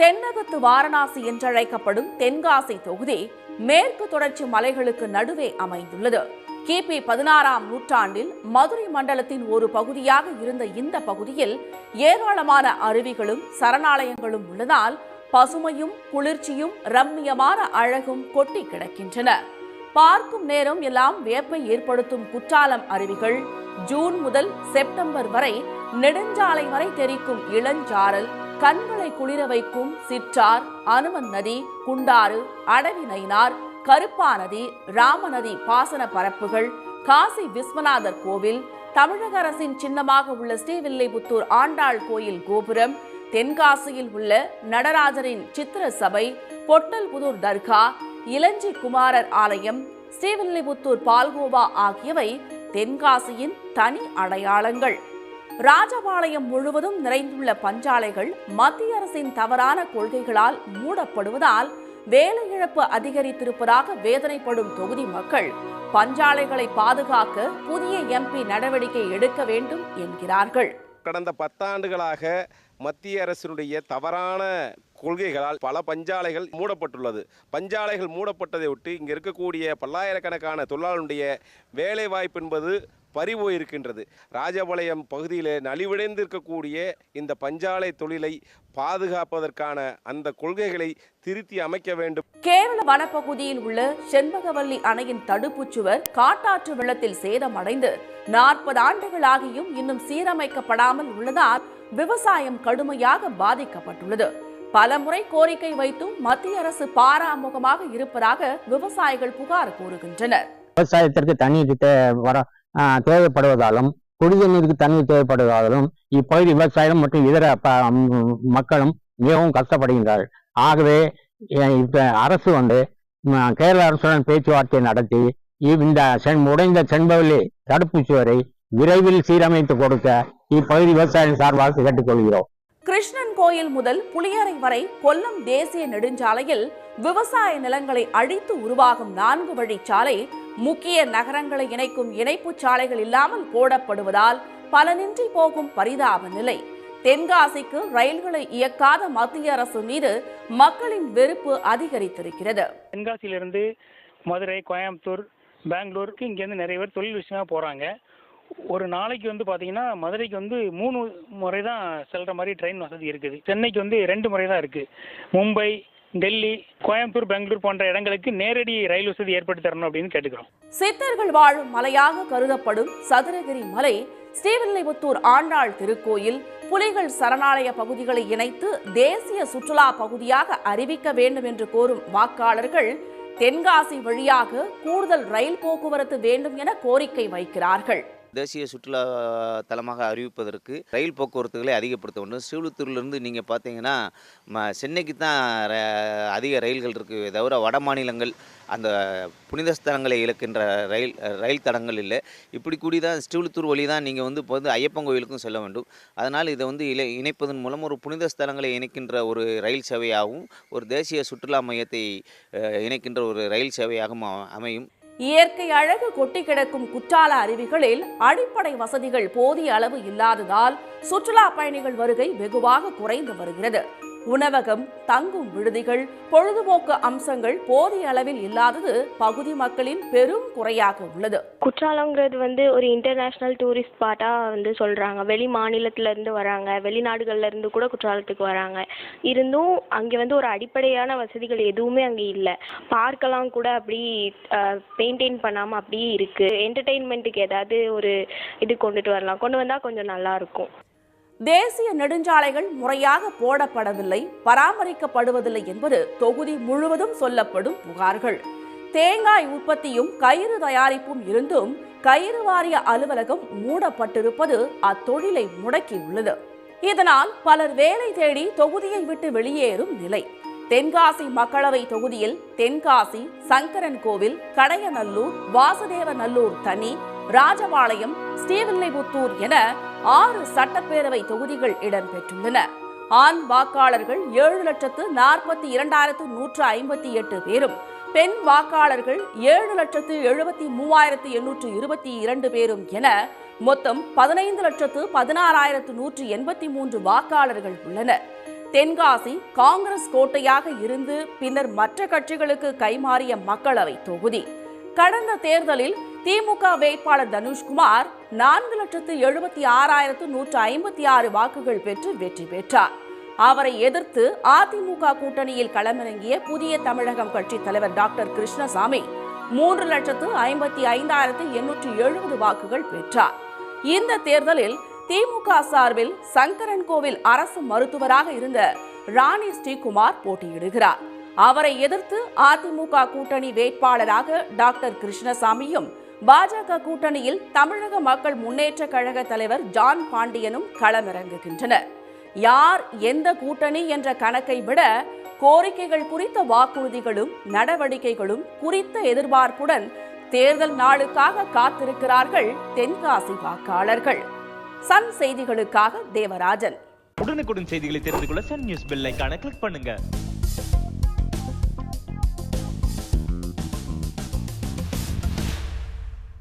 தென்னகத்து வாரணாசி என்றழைக்கப்படும் தென்காசி தொகுதி மேற்கு தொடர்ச்சி மலைகளுக்கு நடுவே அமைந்துள்ளது. கிபி பதினாறாம் நூற்றாண்டில் மதுரை மண்டலத்தின் ஒரு பகுதியாக இருந்த இந்த பகுதியில் ஏராளமான அருவிகளும் சரணாலயங்களும் உள்ளதால் பசுமையும் குளிர்ச்சியும் ரம்மியமான அழகும் கொட்டி கிடக்கின்றன. பார்க்கும் நேரம் எல்லாம் வியப்பை ஏற்படுத்தும் குற்றாலம் அருவிகள் ஜூன் முதல் செப்டம்பர் வரை நெடுஞ்சாலை வரை தெரிக்கும் இளஞ்சாரல் கண்களை குளிர வைக்கும் சிற்றார் அனுமன் நதி குண்டாறு அடவி நயினார் கருப்பா நதி ராமநதி பாசன பரப்புகள் காசி விஸ்வநாதர் கோவில் தமிழக அரசின் சின்னமாக உள்ள ஸ்ரீவில்லிபுத்தூர் ஆண்டாள் கோயில் கோபுரம் தென்காசியில் உள்ள நடராஜரின் சித்திர சபை பொட்டல்புதூர் தர்கா இளஞ்சி குமாரர் ஆலயம் ஸ்ரீவில்லிபுத்தூர் பால்கோவா ஆகியவை தென்காசியின் தனி அடையாளங்கள். ராஜபாளையம் முழுவதும் நிறைந்துள்ள பஞ்சாலைகள் மத்திய அரசின் தவறான கொள்கைகளால் மூடப்படுவதால் வேலை இழப்பு அதிகரித்திருப்பதாக வேதனைப்படும் தொகுதி மக்கள் பஞ்சாலைகளை பாதுகாக்க புதிய எம்பி நடவடிக்கை எடுக்க வேண்டும் என்கிறார்கள். கடந்த பத்தாண்டுகளாக மத்திய அரசினுடைய தவறான கொள்கைகளால் பல பஞ்சாலைகள் மூடப்பட்டுள்ளது. பஞ்சாலைகள் மூடப்பட்டதை ஒட்டி இங்கே இருக்கக்கூடிய பல்லாயிரக்கணக்கான தொழிலாளர்களுடைய வேலை வாய்ப்பு என்பது பறிபோயிருக்கின்றது. ராஜபாளையம் பகுதியில் நலிவடைந்து இருக்கக்கூடிய இந்த பஞ்சாலை தொழிலை பாதுகாப்பதற்கான அந்த கொள்கைகளை திருத்தி அமைக்க வேண்டும். கேரள வனப்பகுதியில் உள்ள செண்பகவல்லி அணையின் தடுப்புச் சுவர் காட்டாற்று வெள்ளத்தில் சேதமடைந்து நாற்பது ஆண்டுகளாகியும் இன்னும் சீரமைக்கப்படாமல் உள்ளதால் விவசாயம் கடுமையாக பாதிக்கப்பட்டுள்ளது. பலமுறை கோரிக்கை வைத்தும் மத்திய அரசு பாராமுகமாக இருப்பதாக விவசாயிகள் புகார் கூறுகின்றனர். விவசாயத்திற்கு தண்ணீர் தே வர தேவைப்படுவதாலும் குடிநீருக்கு தண்ணீர் தேவைப்படுவதாலும் இப்பகுதி விவசாயம் மற்றும் இதர மக்களும் மிகவும் கஷ்டப்படுகின்றார்கள். ஆகவே இப்போ அரசு வந்து கேரள அரசுடன் பேச்சுவார்த்தை நடத்தி இந்த செண் உடைந்த செண்பவல்லி தடுப்பு சுவரை விரைவில் சீரமைத்து கொடுக்க இப்பகுதி விவசாயிகள் சார்பாக கேட்டுக்கொள்கிறோம் கிருஷ்ணன் கோயில் முதல் புளியரை வரை கொல்லம் தேசிய நெடுஞ்சாலையில் விவசாய நிலங்களை அழித்து உருவாகும் நான்கு வழிச்சாலை முக்கிய நகரங்களை இணைக்கும் இணைப்புச் சாலைகள் இல்லாமல் போடப்படுவதால் பலனின்றி போகும் பரிதாப நிலை. தென்காசிக்கு ரயில்களை இயக்காத மத்திய அரசு மீது மக்களின் வெறுப்பு அதிகரித்திருக்கிறது. தென்காசியிலிருந்து மதுரை கோயம்புத்தூர் பெங்களூருக்கு இங்கேருந்து நிறைய பேர் தொழில் விஷயமா போகிறாங்க ஒரு நாளைக்கு வந்து பார்த்தீங்கன்னா மதுரைக்கு வந்து மூணு முறை தான் செல்கிற மாதிரி ட்ரெயின் வசதி இருக்குது. சென்னைக்கு வந்து ரெண்டு முறை தான் இருக்குது மும்பை டெல்லி கோயம்புத்தூர் பெங்களூர் போன்ற இடங்களுக்கு நேரடி ரயில் வசதி ஏற்படுத்தி தரணும் அப்படின்னு கேட்டுக்கிறோம். சித்தர்கள் வாழும் மலையாக கருதப்படும் சதுரகிரி மலை ஸ்ரீவில்லிபுத்தூர் ஆண்டாள் திருக்கோயில் புலிகள் சரணாலய பகுதிகளை இணைத்து தேசிய சுற்றுலா பகுதியாக அறிவிக்க வேண்டும் என்று கோரும் வாக்காளர்கள் தென்காசி வழியாக கூடுதல் ரயில் போக்குவரத்து வேண்டும் என கோரிக்கை வைக்கிறார்கள். தேசிய சுற்றுலா தலமாக அறிவிப்பதற்கு ரயில் போக்குவரத்துகளை அதிகப்படுத்த வேண்டும். ஸ்ரீவிழுத்தூர்லேருந்து நீங்கள் பார்த்தீங்கன்னா ம சென்னைக்கு தான் ர- அதிக ரயில்கள் இருக்குது தவிர வட மாநிலங்கள் அந்த புனித ஸ்தலங்களை இழக்கின்ற ரயில் ரயில் தடங்கள் இல்லை. இப்படி கூடி தான் ஸ்ரீவிழுத்தூர் வழி தான் நீங்கள் வந்து இப்போ வந்து ஐயப்பன் கோயிலுக்கும் செல்ல வேண்டும். அதனால் இதை வந்து இலை இணைப்பதன் மூலம் ஒரு புனித ஸ்தலங்களை இணைக்கின்ற ஒரு ரயில் சேவையாகவும் ஒரு தேசிய சுற்றுலா மையத்தை இணைக்கின்ற ஒரு ரயில் சேவையாகவும் அமையும். இயற்கை அழகு கொட்டி கிடக்கும் குற்றால அருவிகளில் அடிப்படை வசதிகள் போதிய அளவு இல்லாததால் சுற்றுலா பயணிகள் வருகை வெகுவாக குறைந்து வருகிறது. உணவகம் தங்கும் விடுதிகள் பொழுதுபோக்கு அம்சங்கள் போதிய அளவில் இல்லாதது பகுதி மக்களின் பெரும் குறையாக உள்ளது. குற்றாலங்கிறது வந்து ஒரு இன்டர்நேஷ்னல் டூரிஸ்ட் ஸ்பாட்டாக வந்து சொல்கிறாங்க வெளி மாநிலத்துல இருந்து வராங்க. வெளிநாடுகள்ல இருந்து கூட குற்றாலத்துக்கு வராங்க. இருந்தும் அங்கே வந்து ஒரு அடிப்படையான வசதிகள் எதுவுமே அங்கே இல்லை. பார்க்கெல்லாம் கூட அப்படி மெயின்டைன் பண்ணாமல் அப்படியே இருக்குது என்டர்டெயின்மெண்ட்டுக்கு ஏதாவது ஒரு இது கொண்டுட்டு வரலாம். கொண்டு வந்தால் கொஞ்சம் நல்லா இருக்கும். தேசிய நெடுஞ்சாலைகள் முறையாக போடப்படவில்லை பராமரிக்கப்படுவதில்லை என்பது தொகுதி முழுவதும் சொல்லப்படும் புகார்கள். தேங்காய் உற்பத்தியும் கயிறு தயாரிப்பும் இருந்தும் கயிறு வாரிய அலுவலகம் மூடப்பட்டிருப்பது அத்தொழிலை முடக்கியுள்ளது. இதனால் பலர் வேலை தேடி தொகுதியை விட்டு வெளியேறும் நிலை. தென்காசி மக்களவை தொகுதியில் தென்காசி சங்கரன் கோவில் கடையநல்லூர் வாசுதேவ நல்லூர் தனி ராஜபாளையம் ஸ்ரீவில்லிபுத்தூர் என ஆறு சட்டப்பேரவை தொகுதிகள் இடம்பெற்றுள்ளன. ஆண் வாக்காளர்கள் ஏழு லட்சத்து நாற்பத்தி இரண்டாயிரத்து நூற்று ஐம்பத்தி எட்டு பேரும் பெண் வாக்காளர்கள் ஏழு லட்சத்து எழுபத்தி மூவாயிரத்து எண்ணூற்று இருபத்தி இரண்டு பேரும் என மொத்தம் பதினைந்து லட்சத்து பதினாறாயிரத்து நூற்று எண்பத்தி மூன்று வாக்காளர்கள் உள்ளனர். தென்காசி காங்கிரஸ் கோட்டையாக இருந்து பின்னர் மற்ற கட்சிகளுக்கு கைமாறிய மக்களவை தொகுதி. கடந்த தேர்தலில் திமுக வேட்பாளர் தனுஷ்குமார் நான்கு லட்சத்து எழுபத்தி ஆறாயிரத்து நூற்று ஐம்பத்தி ஆறு வாக்குகள் பெற்று வெற்றி பெற்றார். அவரை எதிர்த்து அதிமுக கூட்டணியில் களமிறங்கிய புதிய தமிழகம் கட்சி தலைவர் டாக்டர் கிருஷ்ணசாமி மூன்று லட்சத்து ஐம்பத்தி ஐந்தாயிரத்து எண்ணூற்று எழுபது வாக்குகள் பெற்றார். இந்த தேர்தலில் திமுக சார்பில் சங்கரன் கோவில் அரசு மருத்துவராக இருந்த ராணி ஸ்ரீகுமார் போட்டியிடுகிறார். அவரை எதிர்த்து அதிமுக கூட்டணி வேட்பாளராக டாக்டர் கிருஷ்ணசாமியும் பாஜக கூட்டணியில் தமிழக மக்கள் முன்னேற்ற கழக தலைவர் ஜான் பாண்டியனும் களமிறங்குகின்றனர். யார் எந்த கூட்டணி என்ற கணக்கை விட கோரிக்கைகள் குறித்த வாக்குறுதிகளும் நடவடிக்கைகளும் குறித்த எதிர்பார்ப்புடன் தேர்தல் நாளுக்காக காத்திருக்கிறார்கள் தென்காசி வாக்காளர்கள். சன் செய்திகளுக்காக தேவராஜன். உடனுக்குடன் செய்திகளை தெரிந்து கொள்ள சன் நியூஸ் பெல் கிளிக் பண்ணுங்க.